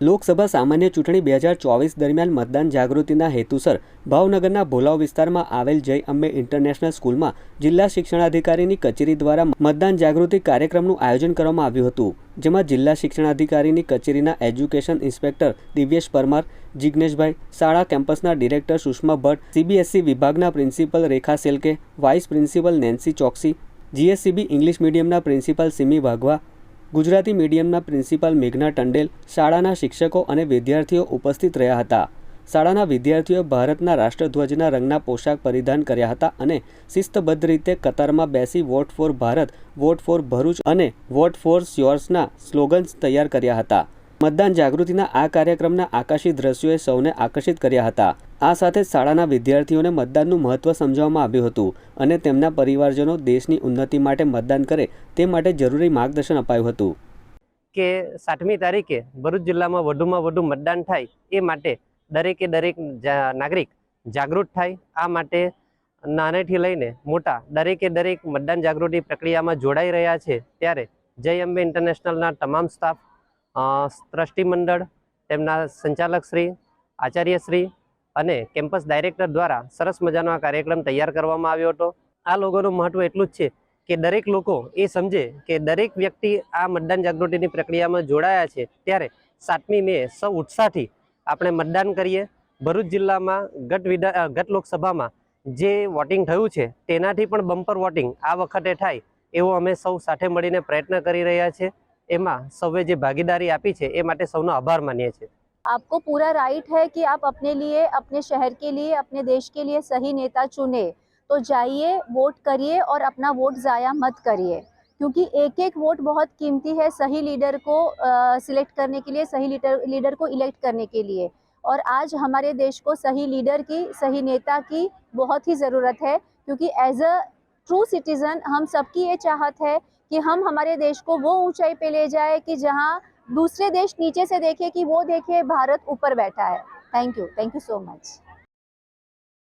લોકસભા સામાન્ય ચૂંટણી બે હજાર ચોવીસ દરમિયાન મતદાન જાગૃતિના હેતુસર ભાવનગરના ભોલાવ વિસ્તારમાં આવેલ જય અંબે ઇન્ટરનેશનલ સ્કૂલમાં જિલ્લા શિક્ષણાધિકારીની કચેરી દ્વારા મતદાન જાગૃતિ કાર્યક્રમનું આયોજન કરવામાં આવ્યું હતું, જેમાં જિલ્લા શિક્ષણાધિકારીની કચેરીના એજ્યુકેશન ઇન્સ્પેક્ટર દિવ્યેશ પરમાર જિજ્ઞેશભાઈ શાળા કેમ્પસના ડિરેક્ટર સુષ્મા ભટ્ટ, સીબીએસઈ વિભાગના principal Rekha Selke, vice principal Nancy Choksi, GSCB English મીડિયમના principal Simi Waghwa Gujarati મીડિયમના પ્રિન્સિપાલ મેઘના ટંડેલ શાળાના શિક્ષકો અને વિદ્યાર્થીઓ ઉપસ્થિત રહ્યા હતા. શાળાના વિદ્યાર્થીઓએ ભારતના રાષ્ટ્રધ્વજના રંગના પોશાક પરિધાન કર્યા હતા અને શિસ્તબદ્ધ રીતે કતારમાં બેસી vote for Bharat, vote for Bharuch અને વોટ ફોર સ્યોર્સના સ્લોગન્સ તૈયાર કર્યા હતા. મતદાન જાગૃતિના આ કાર્યક્રમના આકાશી દ્રશ્યોએ સૌને આકર્ષિત કર્યા હતા. આ સાથે શાળાના વિદ્યાર્થીઓને મતદાનનું મહત્ત્વ સમજાવવામાં આવ્યું હતું અને તેમના પરિવારજનો દેશની ઉન્નતિ માટે મતદાન કરે તે માટે જરૂરી માર્ગદર્શન અપાયું હતું. કે સાતમી તારીખે ભરૂચ જિલ્લામાં વધુમાં વધુ મતદાન થાય એ માટે દરેકે દરેક નાગરિક જાગૃત થાય. આ માટે નાનેથી લઈને મોટા દરેકે દરેક મતદાન જાગૃતિ પ્રક્રિયામાં જોડાઈ રહ્યા છે. ત્યારે જય અંબે ઇન્ટરનેશનલના તમામ સ્ટાફ ટ્રસ્ટી મંડળ, તેમના સંચાલકશ્રી આચાર્યશ્રી અને કેમ્પસ ડાયરેક્ટર દ્વારા સરસ મજાનો આ કાર્યક્રમ તૈયાર કરવામાં આવ્યો હતો. આ લોકોનું મહત્વ એટલું જ છે કે દરેક લોકો એ સમજે કે દરેક વ્યક્તિ આ મતદાન જાગૃતિની પ્રક્રિયામાં જોડાયા છે ત્યારે સાતમી મે સૌ ઉત્સાહથી આપણે મતદાન કરીએ. ભરૂચ જિલ્લામાં ગત વિધા ગટ લોકસભામાં જે વોટિંગ થયું છે તેનાથી પણ બમ્પર વોટિંગ આ વખતે થાય એવો અમે સૌ સાથે મળીને પ્રયત્ન કરી રહ્યા છે. એમાં સૌએ જે ભાગીદારી આપી છે એ માટે સૌનો આભાર માનીએ છીએ आपको पूरा राइट है कि आप अपने लिए अपने शहर के लिए अपने देश के लिए सही नेता चुने तो जाइए वोट करिए और अपना वोट ज़ाया मत करिए क्योंकि एक एक वोट बहुत कीमती है सही लीडर को सिलेक्ट करने के लिए सही लीडर लीडर को इलेक्ट करने के लिए और आज हमारे देश को सही लीडर की सही नेता की बहुत ही ज़रूरत है क्योंकि एज अ ट्रू सिटीज़न हम सबकी ये चाहत है कि हम हमारे देश को वो ऊंचाई पे ले जाए कि जहाँ दूसरे देश नीचे से देखे कि वो देखे भारत ऊपर बैठा है thank you thank you so much